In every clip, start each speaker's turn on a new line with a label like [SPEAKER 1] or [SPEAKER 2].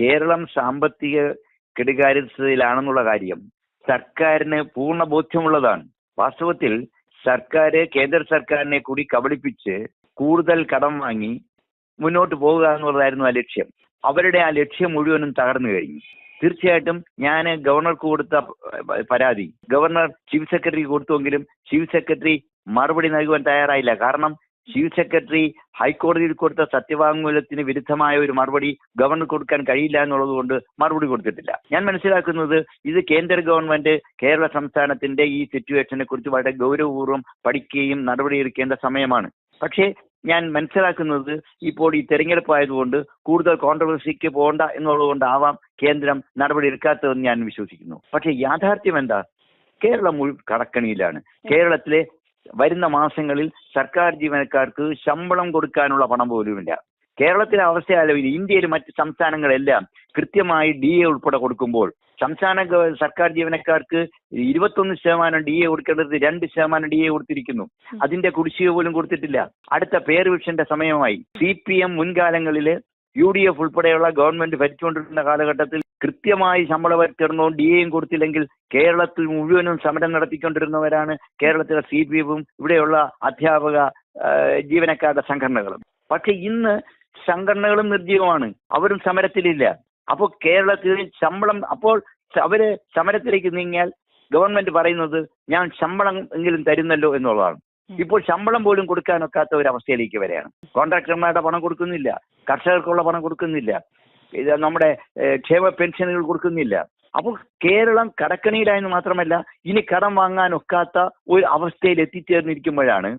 [SPEAKER 1] കേരളം സാമ്പത്തിക കെടുകാര്യസ്ഥതയിലാണെന്നുള്ള കാര്യം സർക്കാരിന് പൂർണ ബോധ്യമുള്ളതാണ്. വാസ്തവത്തിൽ സർക്കാർ കേന്ദ്ര സർക്കാരിനെ കൂടി കബളിപ്പിച്ച് കൂടുതൽ കടം വാങ്ങി മുന്നോട്ട് പോകുക എന്നുള്ളതായിരുന്നു ആ ലക്ഷ്യം. അവരുടെ ആ ലക്ഷ്യം മുഴുവനും തകർന്നു കഴിഞ്ഞു. തീർച്ചയായിട്ടും ഞാൻ ഗവർണർക്ക് കൊടുത്ത പരാതി ഗവർണർ ചീഫ് സെക്രട്ടറിക്ക് കൊടുത്തുവെങ്കിലും ചീഫ് സെക്രട്ടറി മറുപടി നൽകുവാൻ തയ്യാറായില്ല. കാരണം ചീഫ് സെക്രട്ടറി ഹൈക്കോടതിയിൽ കൊടുത്ത സത്യവാങ്മൂലത്തിന് വിരുദ്ധമായ ഒരു മറുപടി ഗവർണർ കൊടുക്കാൻ കഴിയില്ല എന്നുള്ളത് കൊണ്ട് മറുപടി കൊടുത്തിട്ടില്ല. ഞാൻ മനസ്സിലാക്കുന്നത് ഇത് കേന്ദ്ര ഗവൺമെന്റ് കേരള സംസ്ഥാനത്തിന്റെ ഈ സിറ്റുവേഷനെ കുറിച്ച് വളരെ ഗൗരവപൂർവം പഠിക്കുകയും നടപടിയെടുക്കേണ്ട സമയമാണ്. പക്ഷേ ഞാൻ മനസ്സിലാക്കുന്നത് ഇപ്പോൾ ഈ തെരഞ്ഞെടുപ്പ് ആയതുകൊണ്ട് കൂടുതൽ കോൺട്രവേഴ്സിക്ക് പോകണ്ട എന്നുള്ളതുകൊണ്ടാവാം കേന്ദ്രം നടപടി എടുക്കാത്തതെന്ന് ഞാൻ വിശ്വസിക്കുന്നു. പക്ഷേ യാഥാർത്ഥ്യം എന്താ? കേരളം മുഴുവൻ കടക്കണിയിലാണ്. കേരളത്തിലെ വരുന്ന മാസങ്ങളിൽ സർക്കാർ ജീവനക്കാർക്ക് ശമ്പളം കൊടുക്കാനുള്ള പണം പോലുമില്ല കേരളത്തിലെ അവസ്ഥ ആലോചിക്കും ഇന്ത്യയിലെ മറ്റ് സംസ്ഥാനങ്ങളെല്ലാം കൃത്യമായി ഡി എ ഉൾപ്പെടെ കൊടുക്കുമ്പോൾ സംസ്ഥാന സർക്കാർ ജീവനക്കാർക്ക് ഇരുപത്തൊന്ന് ശതമാനം ഡി എ കൊടുക്കേണ്ടത് രണ്ട് ശതമാനം ഡി എ കൊടുത്തിരിക്കുന്നു. അതിന്റെ കുടിശ്ശിക പോലും കൊടുത്തിട്ടില്ല. അടുത്ത പേര് വിഷന്റെ സമയമായി സി പി എം മുൻകാലങ്ങളിൽ യു ഡി എഫ് ഉൾപ്പെടെയുള്ള ഗവൺമെന്റ് ഭരിച്ചുകൊണ്ടിരുന്ന കാലഘട്ടത്തിൽ കൃത്യമായി ശമ്പള പരിഷ്കരണവും ഡി എയും കൊടുത്തില്ലെങ്കിൽ കേരളത്തിൽ മുഴുവനും സമരം നടത്തിക്കൊണ്ടിരുന്നവരാണ് കേരളത്തിലെ സി പി എഫും ഇവിടെയുള്ള അധ്യാപക ജീവനക്കാരുടെ സംഘടനകളും. പക്ഷെ ഇന്ന് സംഘടനകളും നിർജീവമാണ്. അവരും സമരത്തിലില്ല. അപ്പോൾ കേരളത്തിൽ ശമ്പളം അപ്പോൾ അവർ സമരത്തിലേക്ക് നീങ്ങിയാൽ ഗവൺമെന്റ് പറയുന്നത് ഞാൻ ശമ്പളം എങ്കിലും തരുന്നല്ലോ എന്നുള്ളതാണ്. ഇപ്പോൾ ശമ്പളം പോലും കൊടുക്കാനൊക്കാത്ത ഒരു അവസ്ഥയിലേക്ക് വരെയാണ് കോൺട്രാക്ടർമാരുടെ പണം കൊടുക്കുന്നില്ല. കർഷകർക്കുള്ള പണം കൊടുക്കുന്നില്ല. ഇത് നമ്മുടെ ക്ഷേമ പെൻഷനുകൾ കൊടുക്കുന്നില്ല. അപ്പോൾ കേരളം കടക്കണിയിലായെന്ന് മാത്രമല്ല ഇനി കടം വാങ്ങാൻ ഒക്കാത്ത ഒരു അവസ്ഥയിൽ എത്തിച്ചേർന്നിരിക്കുമ്പോഴാണ്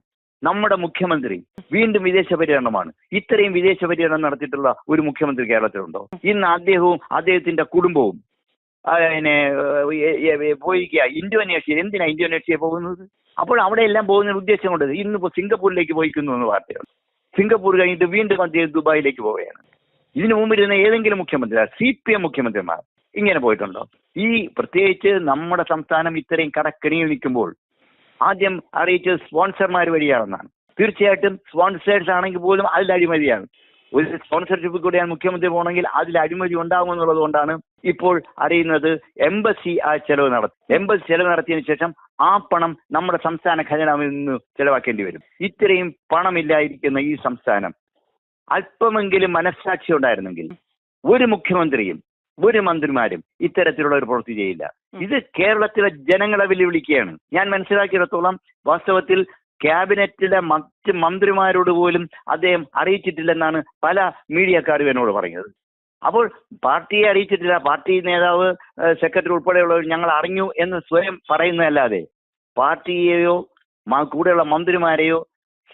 [SPEAKER 1] നമ്മുടെ മുഖ്യമന്ത്രി വീണ്ടും വിദേശ പര്യടനമാണ്. ഇത്രയും വിദേശ പര്യടനം നടത്തിയിട്ടുള്ള ഒരു മുഖ്യമന്ത്രി കേരളത്തിലുണ്ടോ? ഇന്ന് അദ്ദേഹവും അദ്ദേഹത്തിന്റെ കുടുംബവും പിന്നെ ഏഹ്, ഇന്തോനേഷ്യ എന്തിനാ ഇന്തോനേഷ്യ പോകുന്നത്? അപ്പോൾ അവിടെ എല്ലാം പോകുന്ന ഉദ്ദേശം കൊണ്ട് ഇന്നിപ്പോ സിംഗപ്പൂരിലേക്ക് പോയിക്കുന്നു എന്ന് വാർത്തയുണ്ട് സിംഗപ്പൂർ കഴിഞ്ഞിട്ട് വീണ്ടും അദ്ദേഹം ദുബായിലേക്ക് പോവുകയാണ്. ഇതിനു മുമ്പിരുന്ന ഏതെങ്കിലും മുഖ്യമന്ത്രി സി പി എം മുഖ്യമന്ത്രിമാർ ഇങ്ങനെ പോയിട്ടുണ്ടോ? ഈ പ്രത്യേകിച്ച് നമ്മുടെ സംസ്ഥാനം ഇത്രയും കടക്കണിയിൽ നിൽക്കുമ്പോൾ ആദ്യം അറിയിച്ചത് സ്പോൺസർമാർ വഴിയാണെന്നാണ്. തീർച്ചയായിട്ടും സ്പോൺസേഴ്സ് ആണെങ്കിൽ പോലും അതിൽ അഴിമതിയാണ്. ഒരു സ്പോൺസർഷിപ്പ് കൂടെയാണ് മുഖ്യമന്ത്രി പോകണമെങ്കിൽ അതിൽ അഴിമതി ഉണ്ടാകുമെന്നുള്ളത് കൊണ്ടാണ് ഇപ്പോൾ അറിയുന്നത് എംബസി ആ ചെലവ് നടത്തി എംബസി ചെലവ് നടത്തിയതിനു ശേഷം ആ പണം നമ്മുടെ സംസ്ഥാന ഖജനാവിൽ നിന്ന് ചെലവാക്കേണ്ടി വരും. ഇത്രയും പണമില്ലായിരിക്കുന്ന ഈ സംസ്ഥാനം അല്പമെങ്കിലും മനസ്സാക്ഷി ഉണ്ടായിരുന്നെങ്കിൽ ഒരു മുഖ്യമന്ത്രിയും ഒരു മന്ത്രിമാരും ഇത്തരത്തിലുള്ള ഒരു പ്രവൃത്തി ചെയ്യില്ല. ഇത് കേരളത്തിലെ ജനങ്ങളെ വെല്ലുവിളിക്കുകയാണ്. ഞാൻ മനസ്സിലാക്കിയിടത്തോളം വാസ്തവത്തിൽ ക്യാബിനറ്റിലെ മറ്റ് മന്ത്രിമാരോട് പോലും അദ്ദേഹം അറിയിച്ചിട്ടില്ലെന്നാണ് പല മീഡിയക്കാരും എന്നോട് പറഞ്ഞത് അപ്പോൾ പാർട്ടിയെ അറിയിച്ചിട്ടില്ല. പാർട്ടി നേതാവ് സെക്രട്ടറി ഉൾപ്പെടെയുള്ളവർ ഞങ്ങൾ അറിഞ്ഞു എന്ന് സ്വയം പറയുന്നതല്ലാതെ പാർട്ടിയെയോ കൂടെയുള്ള മന്ത്രിമാരെയോ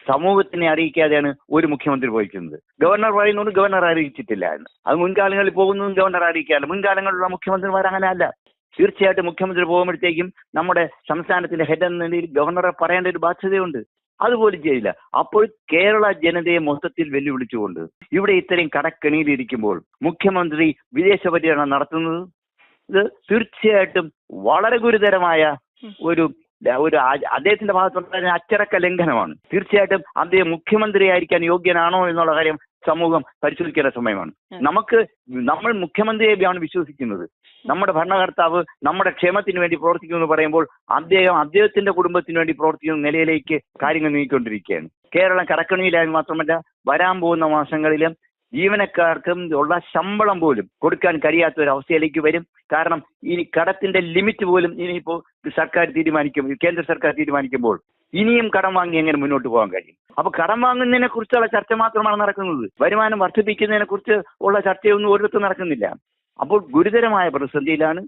[SPEAKER 1] സമൂഹത്തിനെ അറിയിക്കാതെയാണ് ഒരു മുഖ്യമന്ത്രി പോയിക്കുന്നത്. ഗവർണർ പറയുന്നത് ഗവർണർ അറിയിച്ചിട്ടില്ല എന്ന്. അത് മുൻകാലങ്ങളിൽ പോകുന്നതും ഗവർണർ അറിയിക്കാറില്ല മുൻകാലങ്ങളിലുള്ള മുഖ്യമന്ത്രിമാർ അങ്ങനെ അല്ല. തീർച്ചയായിട്ടും മുഖ്യമന്ത്രി പോകുമ്പോഴത്തേക്കും നമ്മുടെ സംസ്ഥാനത്തിന്റെ ഹെഡ് എന്ന നിലയിൽ ഗവർണറെ പറയേണ്ട ഒരു ബാധ്യതയുണ്ട്. അതുപോലും ചെയ്യില്ല. അപ്പോൾ കേരള ജനതയെ മൊത്തത്തിൽ വെല്ലുവിളിച്ചുകൊണ്ട് ഇവിടെ ഇത്രയും കടക്കെണിയിലിരിക്കുമ്പോൾ മുഖ്യമന്ത്രി വിദേശ പര്യടനം നടത്തുന്നത് ഇത് തീർച്ചയായിട്ടും വളരെ ഗുരുതരമായ ഒരു ഒരു അദ്ദേഹത്തിന്റെ ഭാഗത്തുണ്ടായ അച്ചടക്ക ലംഘനമാണ്. തീർച്ചയായിട്ടും അദ്ദേഹം മുഖ്യമന്ത്രിയായിരിക്കാൻ യോഗ്യനാണോ എന്നുള്ള കാര്യം സമൂഹം പരിശോധിക്കേണ്ട സമയമാണ്. നമുക്ക് നമ്മൾ മുഖ്യമന്ത്രിയെയാണ് വിശ്വസിക്കുന്നത്. നമ്മുടെ ഭരണകർത്താവ് നമ്മുടെ ക്ഷേമത്തിന് വേണ്ടി പ്രവർത്തിക്കുന്നു എന്ന് പറയുമ്പോൾ അദ്ദേഹം അദ്ദേഹത്തിന്റെ കുടുംബത്തിന് വേണ്ടി പ്രവർത്തിക്കുന്ന നിലയിലേക്ക് കാര്യങ്ങൾ നീങ്ങിക്കൊണ്ടിരിക്കുകയാണ്. കേരളം കടക്കണിയിലായെന്ന് മാത്രമല്ല വരാൻ പോകുന്ന മാസങ്ങളിലും ജീവനക്കാർക്കും ഉള്ള ശമ്പളം പോലും കൊടുക്കാൻ കഴിയാത്ത ഒരു അവസ്ഥയിലേക്ക് വരും. കാരണം ഇനി കടത്തിന്റെ ലിമിറ്റ് പോലും ഇനിയിപ്പോ സർക്കാർ തീരുമാനിക്കും കേന്ദ്ര സർക്കാർ തീരുമാനിക്കുമ്പോൾ ഇനിയും കടം വാങ്ങി എങ്ങനെ മുന്നോട്ട് പോകാൻ കഴിയും? അപ്പൊ കടം വാങ്ങുന്നതിനെ കുറിച്ചുള്ള ചർച്ച മാത്രമാണ് നടക്കുന്നത്. വരുമാനം വർദ്ധിപ്പിക്കുന്നതിനെ കുറിച്ച് ഉള്ള ചർച്ചയൊന്നും ഒരിടത്തും നടക്കുന്നില്ല. അപ്പോൾ ഗുരുതരമായ പ്രതിസന്ധിയിലാണ്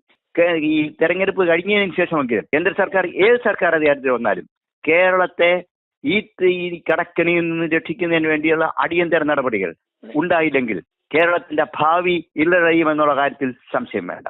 [SPEAKER 1] ഈ തെരഞ്ഞെടുപ്പ് കഴിഞ്ഞതിന് ശേഷമെങ്കിലും കേന്ദ്ര സർക്കാർ ഏത് സർക്കാർ അധികാരത്തിൽ വന്നാലും കേരളത്തെ ഈ കടക്കണിയിൽ നിന്ന് രക്ഷിക്കുന്നതിന് വേണ്ടിയുള്ള അടിയന്തര നടപടികൾ ഉണ്ടായില്ലെങ്കിൽ കേരളത്തിന്റെ ഭാവി ഇല്ലറയുമെന്നുള്ള കാര്യത്തിൽ സംശയം വേണ്ട.